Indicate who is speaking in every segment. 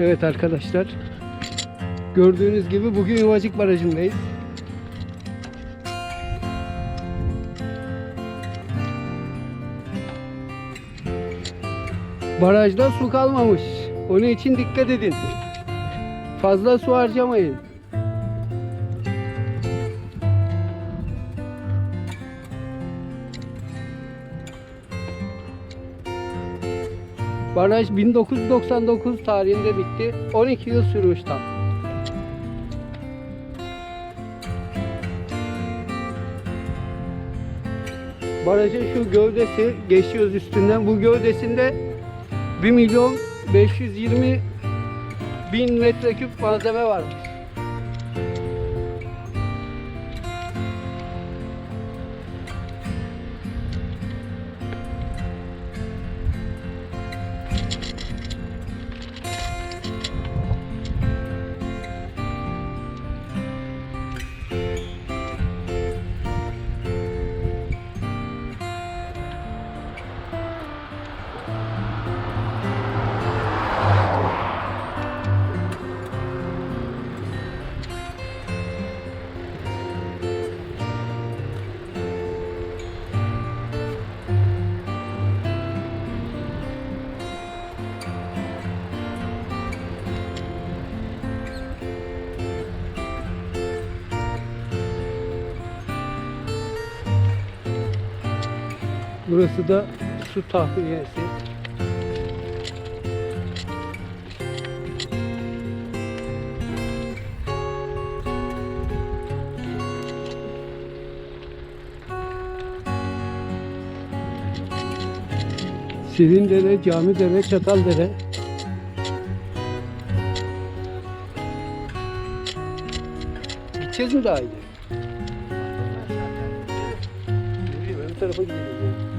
Speaker 1: Evet arkadaşlar. Gördüğünüz gibi bugün Yuvacık Barajı'ndayız. Barajda su kalmamış. Onun için dikkat edin. Fazla su harcamayın. Baraj 1999 tarihinde bitti. 12 yıl sürmüş tam. Barajın şu gövdesi geçiyoruz üstünden. Bu gövdesinde 1 milyon 520 bin metreküp malzeme varmış. Burası da su tahliyesi. Şirindere, Camidere, Çataldere. Gideceğiz mi daha iyi? Tarafa gidelim. ya.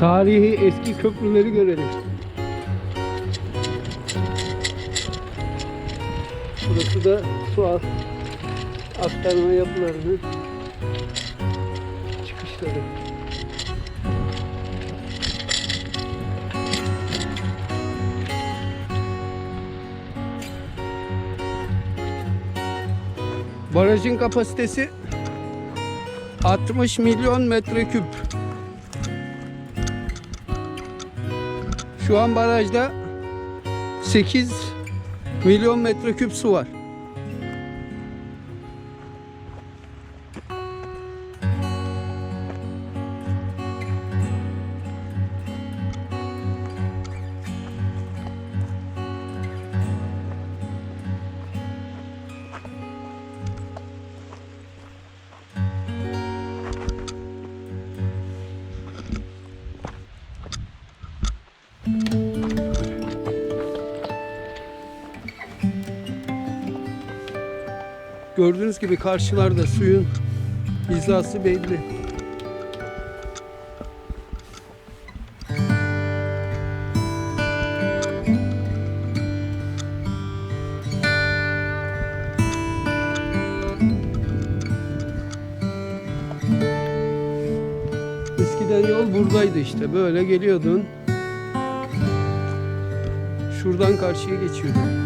Speaker 1: Tarihi eski köprüleri görelim. Burası da su aktarma yapılarının Barajın kapasitesi 60 milyon metreküp. Şu an barajda 8 milyon metreküp su var. Gördüğünüz gibi karşılarda suyun hizası belli. Eskiden yol buradaydı işte. Böyle geliyordun. Şuradan karşıya geçiyordun.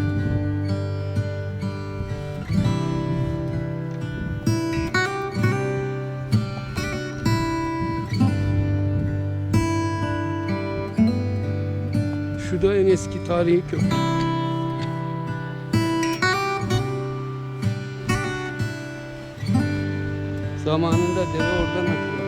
Speaker 1: Şu da en eski tarihi köprü. Zamanında dere oradan akıyor.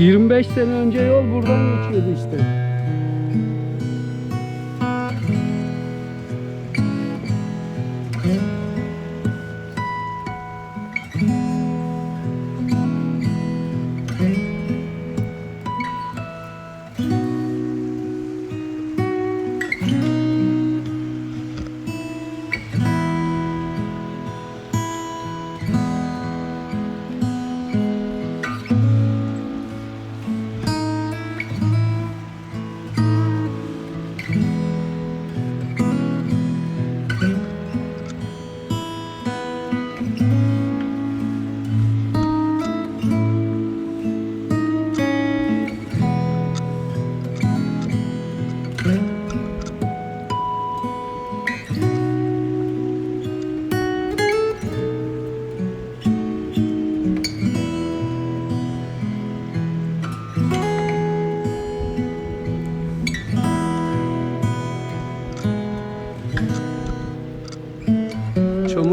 Speaker 1: ...25 sene önce yol buradan geçiyordu işte.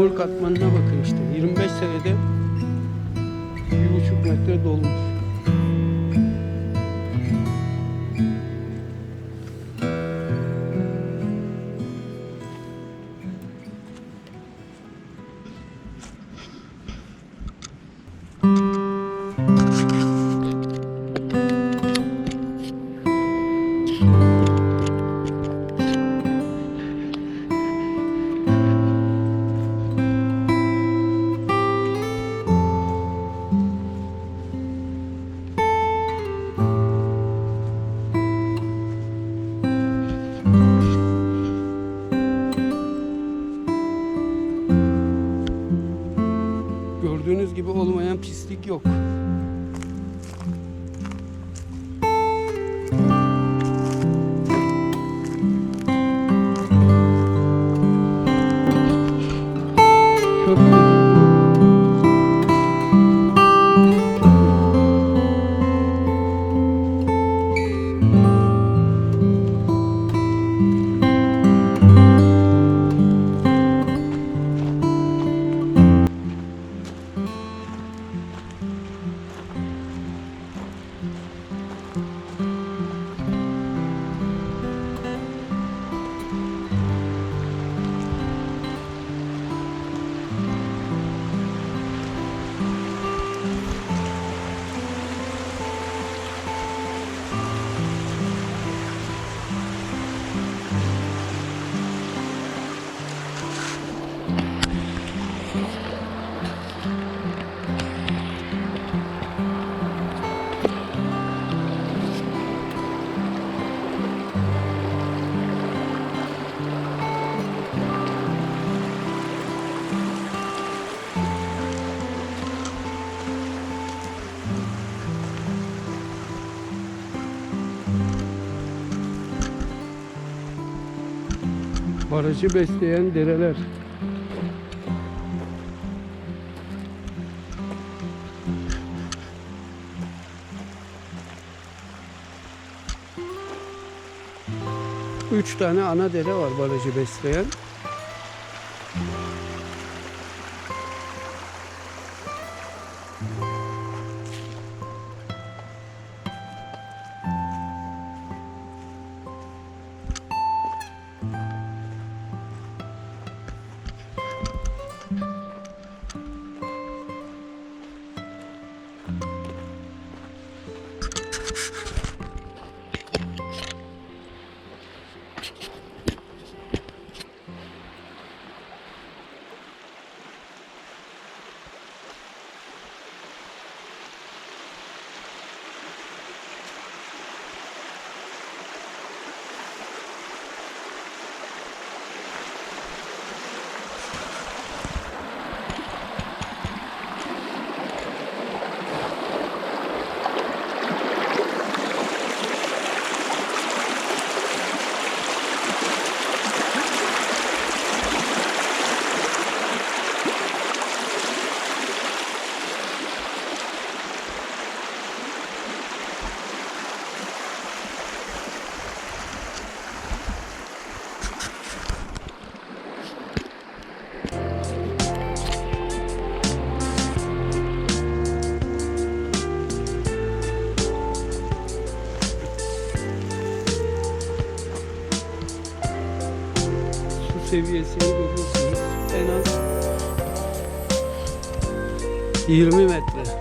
Speaker 1: Katmanına bakın işte. 25 senede bir buçuk metre dolmuş. Pislik yok. Barajı besleyen dereler. Üç tane ana dere var barajı besleyen. Seviyesini görüyorsunuz. En az 20 metre.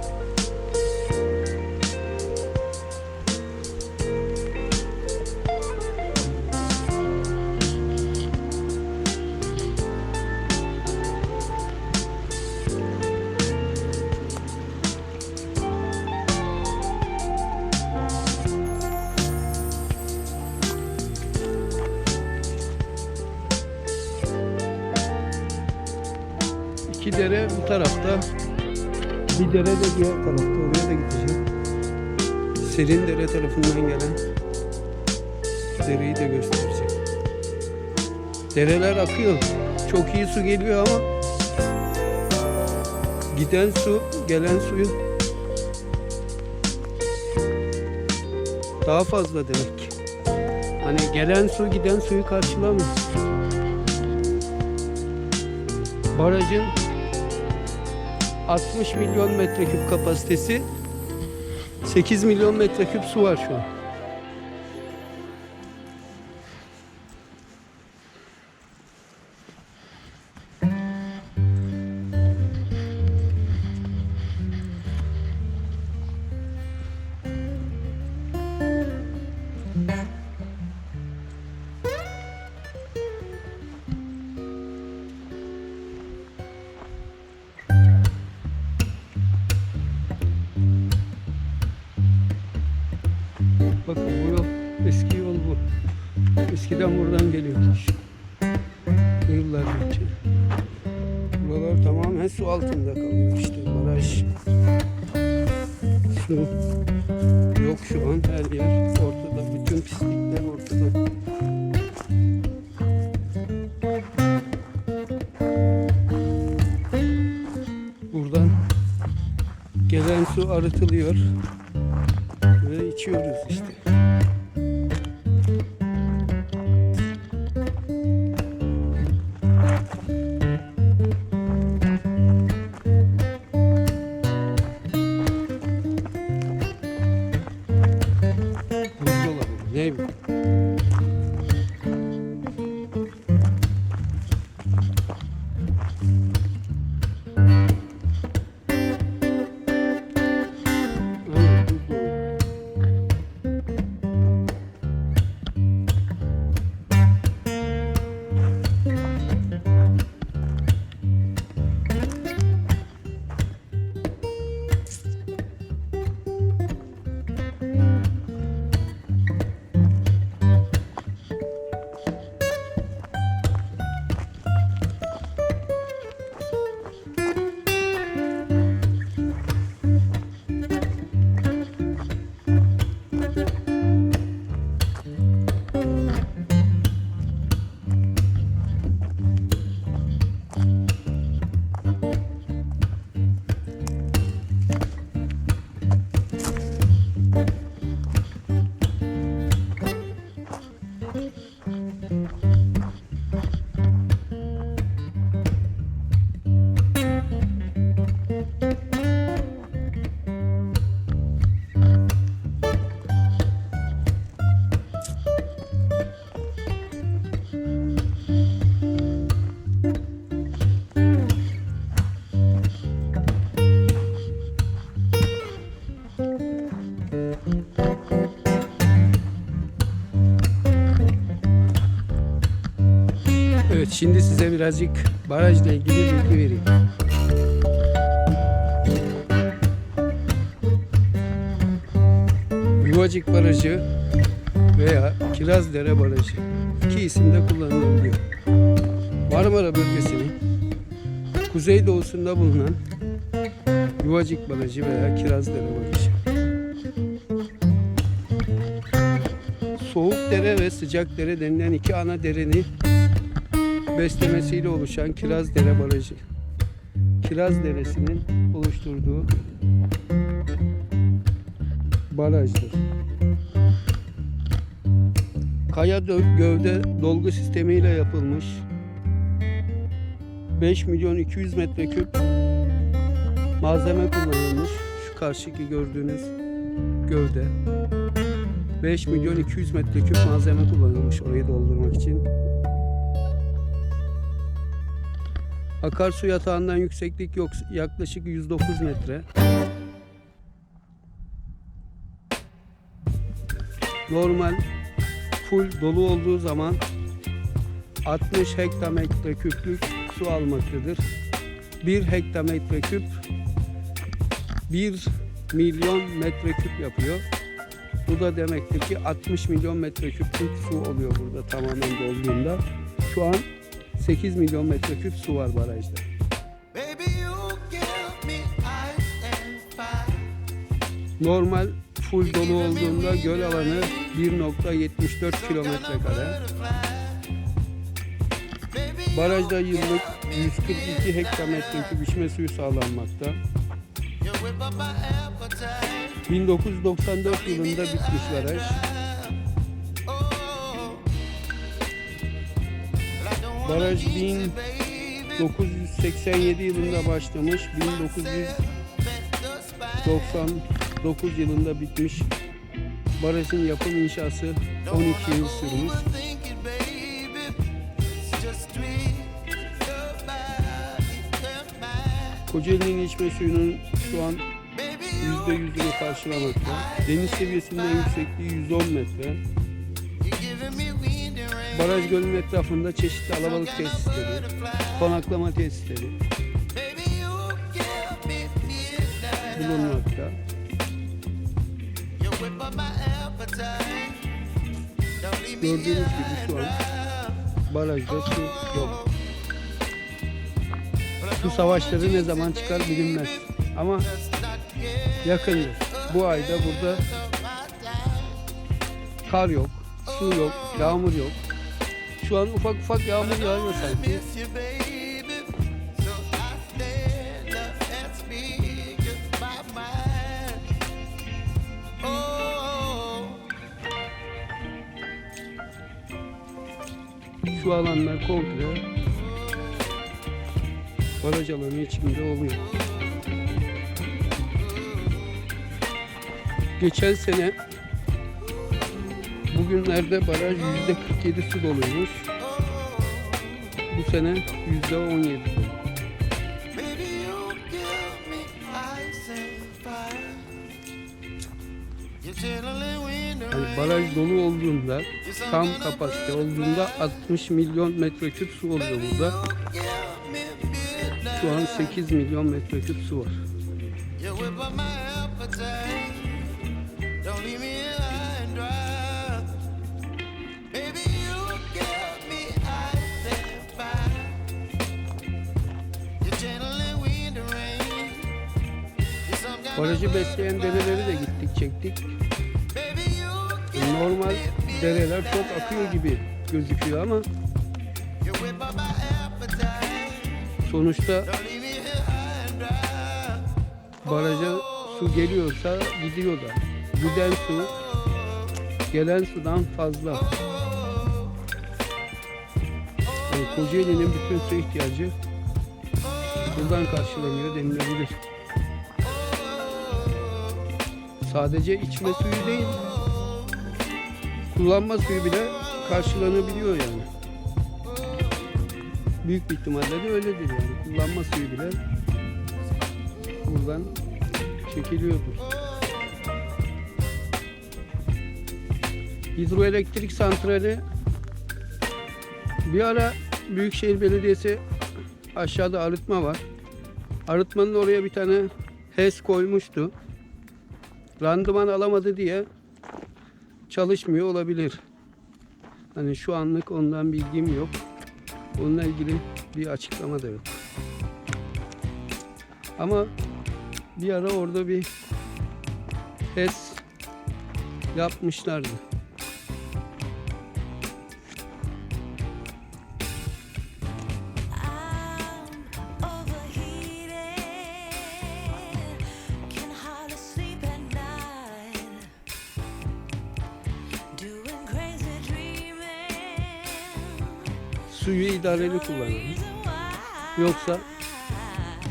Speaker 1: İki dere bu tarafta. Bir dere de diğer tarafta. Oraya da gideceğim. Serin dere tarafından gelen dereyi de göstereceğim. Dereler akıyor. Çok iyi su geliyor ama giden su, gelen suyu daha fazla demek ki. Hani gelen su giden suyu karşılamıyor. Barajın 60 milyon metreküp kapasitesi 8 milyon metreküp su var şu an. Tamamen su altında kalıyor işte baraj. Su yok şu an her yer ortada. Bütün pislikler ortada. Buradan gelen su arıtılıyor ve içiyoruz işte. Mm-hmm. Evet şimdi size birazcık barajla ilgili bilgi vereyim. Yuvacık Barajı veya Kirazdere Barajı iki isimde kullanılabiliyor. Marmara bölgesinin kuzeydoğusunda bulunan Yuvacık Barajı veya Kirazdere Barajı. Soğuk dere ve sıcak dere denilen iki ana derenin beslemesiyle oluşan Kirazdere Barajı. Kiraz Deresi'nin oluşturduğu barajdır. Kaya gövde dolgu sistemiyle yapılmış 5 milyon 200 metreküp malzeme kullanılmış. Şu karşıki gördüğünüz gövde 5 milyon 200 metreküp malzeme kullanılmış orayı doldurmak için. Akarsu yatağından yükseklik yok yaklaşık 109 metre. Normal full dolu olduğu zaman 60 hektametre küplük su almaktadır. 1 hektametre küp 1 milyon metreküp yapıyor. Bu da demektir ki 60 milyon metreküplük su oluyor burada tamamen dolduğunda. Şu an 8 milyon metreküp su var barajda. Normal full dolu olduğunda göl alanı 1.74 kilometre kare. Barajda yıllık 142 hektametre küp içme suyu sağlanmakta.
Speaker 2: You whip up my appetite.
Speaker 1: 1994 yılında bitmiş baraj. Baraj
Speaker 2: eat
Speaker 1: bin
Speaker 2: it, baby.
Speaker 1: 1987 yılında başlamış, 1999 yılında bitmiş. Barajın yapım inşası 12 yıl sürmüş. Kocaeli'nin içme suyunun şu an
Speaker 2: Baby, you,
Speaker 1: %100'ünü karşılamakta. Deniz seviyesinden yüksekliği 110 metre. Baraj gölünün etrafında çeşitli alabalık tesisleri, konaklama tesisleri bulunmakta. Gördüğünüz gibi şu an barajda su yok. Su savaşları ne zaman çıkar bilinmez. Ama yakındır. Bu ayda burada kar yok, su yok, yağmur yok. Şu an ufak ufak yağmur yağıyor sanki. Şu alanlar komple baraj alanı içinde oluyor. Geçen sene bugünlerde baraj yüzde 47 su doluymuş. Bu sene yüzde 17 dolu.
Speaker 2: baby, you give me ice and fire. You chilling wind and
Speaker 1: Yani
Speaker 2: rain.
Speaker 1: baraj dolu olduğunda tam kapasite olduğunda 60 milyon metreküp su oluyor burada. Şu an 8 milyon metreküp su var. Barajı besleyen dereleri de gittik çektik. Normal dereler çok akıyor gibi gözüküyor ama sonuçta baraja su geliyorsa gidiyor da. Giden su gelen sudan fazla. Yani Kocaeli'nin bütün su ihtiyacı buradan karşılanıyor denilebilir. Sadece içme suyu değil, kullanma suyu bile karşılanabiliyor yani. Büyük bir ihtimalle de öyledir yani. Kullanma suyu bile buradan çekiliyordur. Hidroelektrik santrali bir ara Büyükşehir Belediyesi aşağıda arıtma var. Arıtmanın oraya bir tane HES koymuştu. Randıman alamadı diye çalışmıyor olabilir. Hani şu anlık ondan bilgim yok. Onunla ilgili bir açıklama da yok. Ama bir ara orada bir HES yapmışlardı. İdareli kullanalım. Yoksa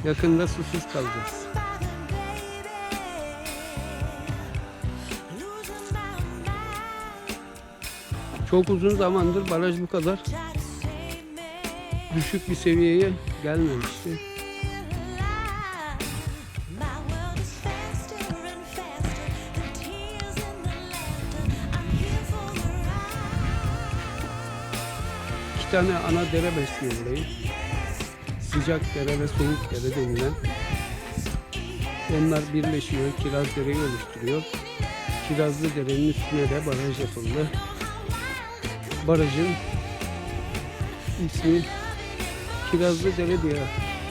Speaker 1: yakında susuz kalacağız. Çok uzun zamandır baraj bu kadar düşük bir seviyeye gelmemişti. İki tane ana dere besliyor burayı. Sıcak dere ve soğuk dere denilen. Onlar birleşiyor, Kiraz Dere'yi oluşturuyor. Kirazlı Dere'nin üstüne de baraj yapıldı. Barajın ismi Kirazlı Dere diye,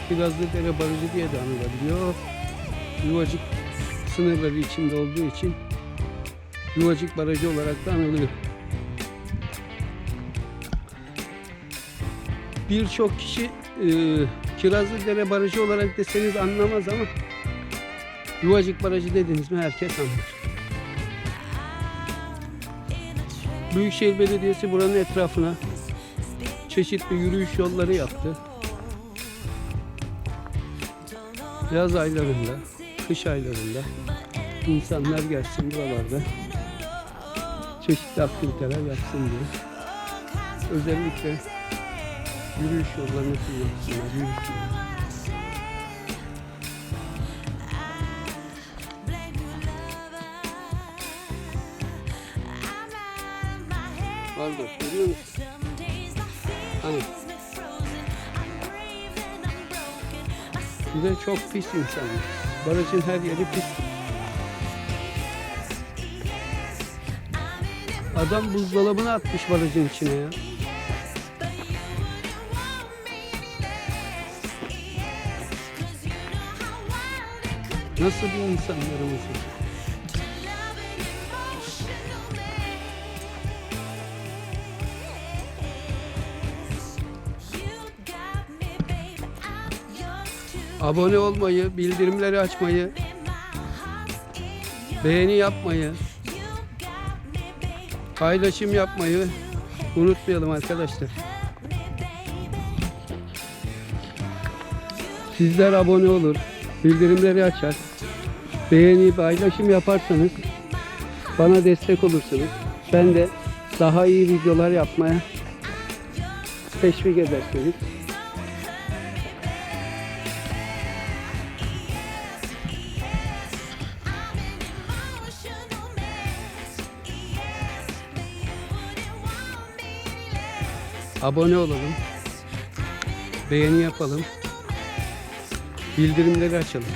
Speaker 1: Kirazlı Dere Barajı diye de anılabiliyor. Yuvacık sınırları içinde olduğu için Yuvacık Barajı olarak da anılıyor. Birçok kişi e, Kirazlı Dere Barajı olarak deseniz anlamaz ama Yuvacık Barajı dediniz mi herkes anlar. Büyükşehir Belediyesi buranın etrafına çeşitli yürüyüş yolları yaptı.
Speaker 2: yaz aylarında, kış aylarında insanlar gelsin buralarda çeşitli aktiviteler yapsın diye. Özellikle yürüyüş yollarını kullansınlar, yürüyüş yolları. Görüyor musun? Hani? Bir çok pis insanlar. Barajın her yeri pis. Adam buzdolabını atmış barajın içine ya. Nasıl bir insanlarımız var? Abone olmayı, bildirimleri açmayı, beğeni yapmayı, paylaşım yapmayı unutmayalım arkadaşlar. Sizler abone olur, bildirimleri açar, beğeni, paylaşım yaparsanız bana destek olursunuz. Ben de daha iyi videolar yapmaya teşvik edersiniz. Abone olalım. Beğeni yapalım. Bildirimleri açalım.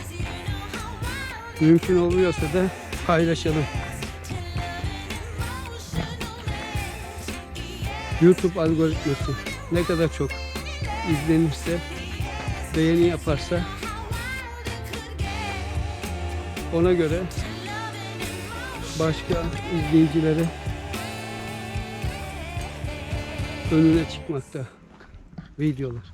Speaker 2: Mümkün oluyorsa da paylaşalım. YouTube algoritması ne kadar çok izlenirse, beğeni yaparsa ona göre başka izleyicilere önüne çıkmakta videolar.